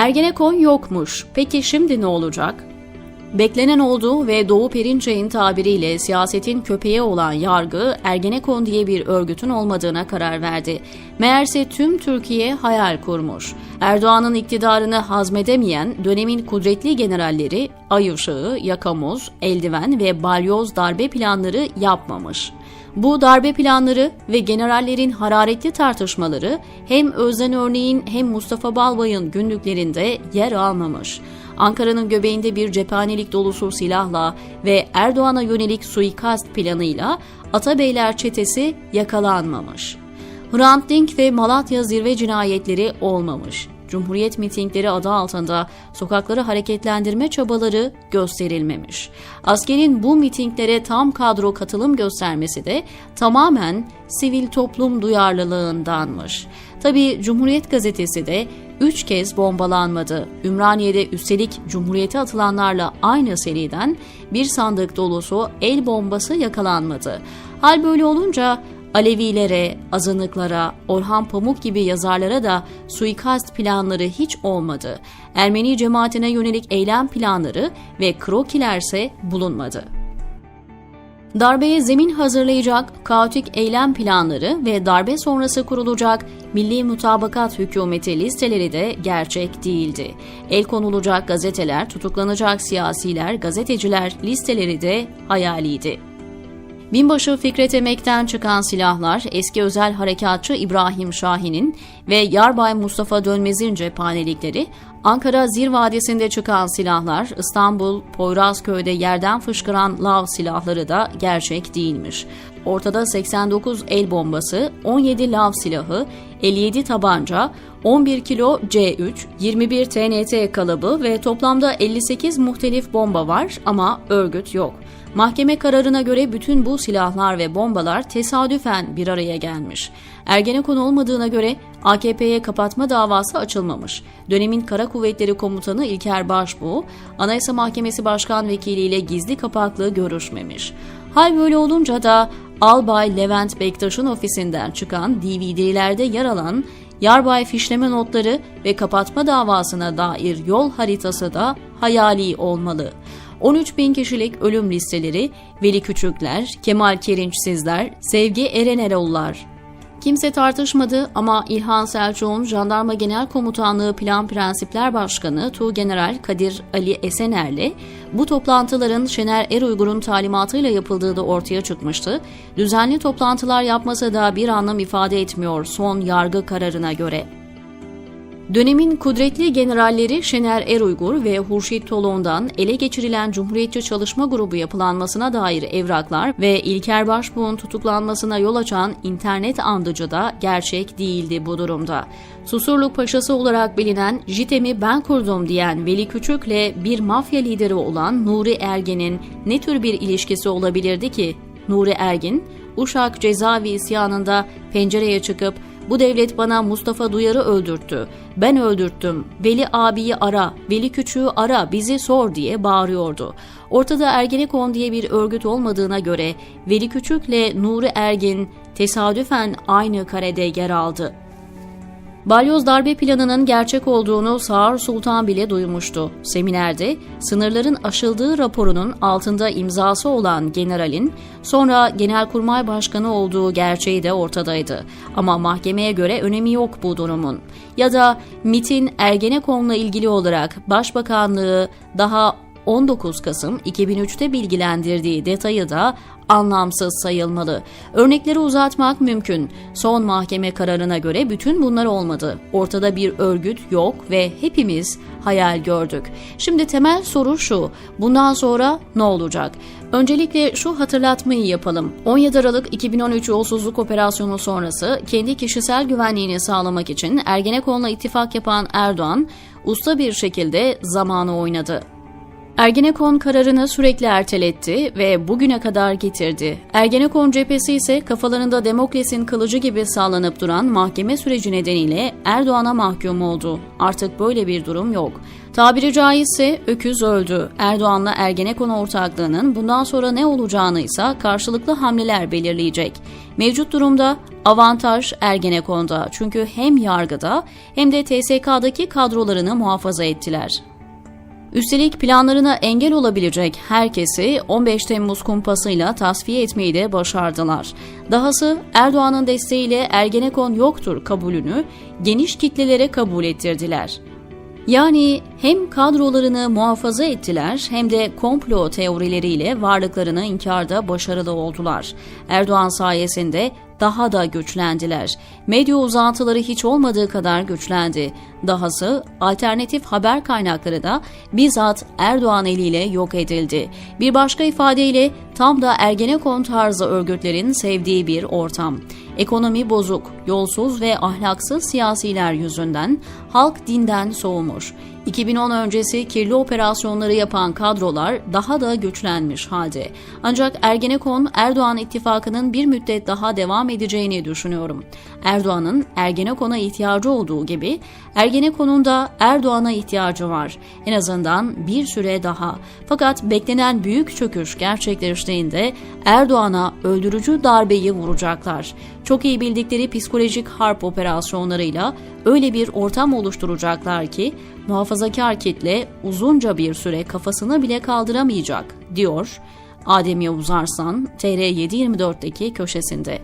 Ergenekon yokmuş. Peki şimdi ne olacak? Beklenen olduğu ve Doğu Perinçek'in tabiriyle siyasetin köpeği olan yargı Ergenekon diye bir örgütün olmadığına karar verdi. Meğerse tüm Türkiye hayal kurmuş. Erdoğan'ın iktidarını hazmedemeyen dönemin kudretli generalleri ay ışığı, yakamoz, eldiven ve balyoz darbe planları yapmamış. Bu darbe planları ve generallerin hararetli tartışmaları hem Özden Örneğin hem Mustafa Balbay'ın günlüklerinde yer almamış. Ankara'nın göbeğinde bir cephanelik dolusu silahla ve Erdoğan'a yönelik suikast planıyla Atabeyler çetesi yakalanmamış. Hrant Dink ve Malatya zirve cinayetleri olmamış. Cumhuriyet mitingleri adı altında sokakları hareketlendirme çabaları gösterilmemiş. Askerin bu mitinglere tam kadro katılım göstermesi de tamamen sivil toplum duyarlılığındanmış. Tabi Cumhuriyet gazetesi de üç kez bombalanmadı. Ümraniye'de üstelik Cumhuriyete atılanlarla aynı seriden bir sandık dolusu el bombası yakalanmadı. Hal böyle olunca Alevilere, azınlıklara, Orhan Pamuk gibi yazarlara da suikast planları hiç olmadı. Ermeni cemaatine yönelik eylem planları ve krokilerse bulunmadı. Darbeye zemin hazırlayacak kaotik eylem planları ve darbe sonrası kurulacak Milli Mutabakat Hükümeti listeleri de gerçek değildi. El konulacak gazeteler, tutuklanacak siyasiler, gazeteciler listeleri de hayaliydi. Binbaşı Fikret Emek'ten çıkan silahlar eski özel harekatçı İbrahim Şahin'in ve Yarbay Mustafa Dönmez'in cephanelikleri, Ankara Zir Vadisi'nde çıkan silahlar, İstanbul Poyrazköy'de yerden fışkıran lav silahları da gerçek değilmiş. Ortada 89 el bombası, 17 lav silahı, 57 tabanca, 11 kilo C3, 21 TNT kalıbı ve toplamda 58 muhtelif bomba var ama örgüt yok. Mahkeme kararına göre bütün bu silahlar ve bombalar tesadüfen bir araya gelmiş. Ergenekon olmadığına göre AKP'ye kapatma davası açılmamış. Dönemin Kara Kuvvetleri Komutanı İlker Başbuğ, Anayasa Mahkemesi Başkan Vekili ile gizli kapaklı görüşmemiş. Hal böyle olunca da Albay Levent Bektaş'ın ofisinden çıkan DVD'lerde yer alan Yarbay fişleme notları ve kapatma davasına dair yol haritası da hayali olmalı. 13 bin kişilik ölüm listeleri Veli Küçükler, Kemal Kerinçsizler, Sevgi Ereneroğullar. Kimse tartışmadı ama İlhan Selçuk'un Jandarma Genel Komutanlığı Plan Prensipler Başkanı Tuğgeneral Kadir Ali Esener'le bu toplantıların Şener Eruygur'un talimatıyla yapıldığı da ortaya çıkmıştı. Düzenli toplantılar yapmasa da bir anlam ifade etmiyor son yargı kararına göre. Dönemin kudretli generalleri Şener Eruygur ve Hurşit Tolon'dan ele geçirilen Cumhuriyetçi Çalışma Grubu yapılanmasına dair evraklar ve İlker Başbuğ'un tutuklanmasına yol açan internet andıcı da gerçek değildi bu durumda. Susurluk Paşası olarak bilinen JITEM'i ben kurdum diyen Veli Küçük'le bir mafya lideri olan Nuri Ergen'in ne tür bir ilişkisi olabilirdi ki? Nuri Ergin, Uşak cezaevi isyanında pencereye çıkıp bu devlet bana Mustafa Duyar'ı öldürttü. Ben öldürttüm. Veli abiyi ara, Veli küçüğü ara, bizi sor diye bağırıyordu. Ortada Ergenekon diye bir örgüt olmadığına göre Veli Küçük'le Nuri Ergin tesadüfen aynı karede yer aldı. Balyoz darbe planının gerçek olduğunu Sağır Sultan bile duymuştu. Seminerde sınırların aşıldığı raporunun altında imzası olan generalin sonra Genelkurmay Başkanı olduğu gerçeği de ortadaydı. Ama mahkemeye göre önemi yok bu durumun. Ya da MIT'in Ergenekon'la ilgili olarak Başbakanlığı daha 19 Kasım 2003'te bilgilendirdiği detayı da anlamsız sayılmalı. Örnekleri uzatmak mümkün. Son mahkeme kararına göre bütün bunlar olmadı. Ortada bir örgüt yok ve hepimiz hayal gördük. Şimdi temel soru şu. Bundan sonra ne olacak? Öncelikle şu hatırlatmayı yapalım. 17 Aralık 2013 yolsuzluk operasyonu sonrası kendi kişisel güvenliğini sağlamak için Ergenekon'la ittifak yapan Erdoğan usta bir şekilde zamanı oynadı. Ergenekon kararını sürekli erteletti ve bugüne kadar getirdi. Ergenekon cephesi ise kafalarında Demokles'in kılıcı gibi sağlanıp duran mahkeme süreci nedeniyle Erdoğan'a mahkum oldu. Artık böyle bir durum yok. Tabiri caizse öküz öldü. Erdoğan'la Ergenekon ortaklığının bundan sonra ne olacağını ise karşılıklı hamleler belirleyecek. Mevcut durumda avantaj Ergenekon'da çünkü hem yargıda hem de TSK'daki kadrolarını muhafaza ettiler. Üstelik planlarına engel olabilecek herkesi 15 Temmuz kumpasıyla tasfiye etmeyi de başardılar. Dahası Erdoğan'ın desteğiyle Ergenekon yoktur kabulünü geniş kitlelere kabul ettirdiler. Yani hem kadrolarını muhafaza ettiler hem de komplo teorileriyle varlıklarını inkarda başarılı oldular. Erdoğan sayesinde daha da güçlendiler. Medya uzantıları hiç olmadığı kadar güçlendi. Dahası alternatif haber kaynakları da bizzat Erdoğan eliyle yok edildi. Bir başka ifadeyle tam da Ergenekon tarzı örgütlerin sevdiği bir ortam. Ekonomi bozuk, yolsuz ve ahlaksız siyasiler yüzünden halk dinden soğumuş. 2010 öncesi kirli operasyonları yapan kadrolar daha da güçlenmiş halde. Ancak Ergenekon Erdoğan ittifakının bir müddet daha devam edeceğini düşünüyorum. Erdoğan'ın Ergenekon'a ihtiyacı olduğu gibi Ergenekon'un da Erdoğan'a ihtiyacı var. En azından bir süre daha. Fakat beklenen büyük çöküş gerçekleştiğinde Erdoğan'a öldürücü darbeyi vuracaklar. Çok iyi bildikleri psikolojik harp operasyonlarıyla öyle bir ortam oluşturacaklar ki muhafazakar kitle uzunca bir süre kafasını bile kaldıramayacak, diyor Adem Yavuz Arslan TR724'deki köşesinde.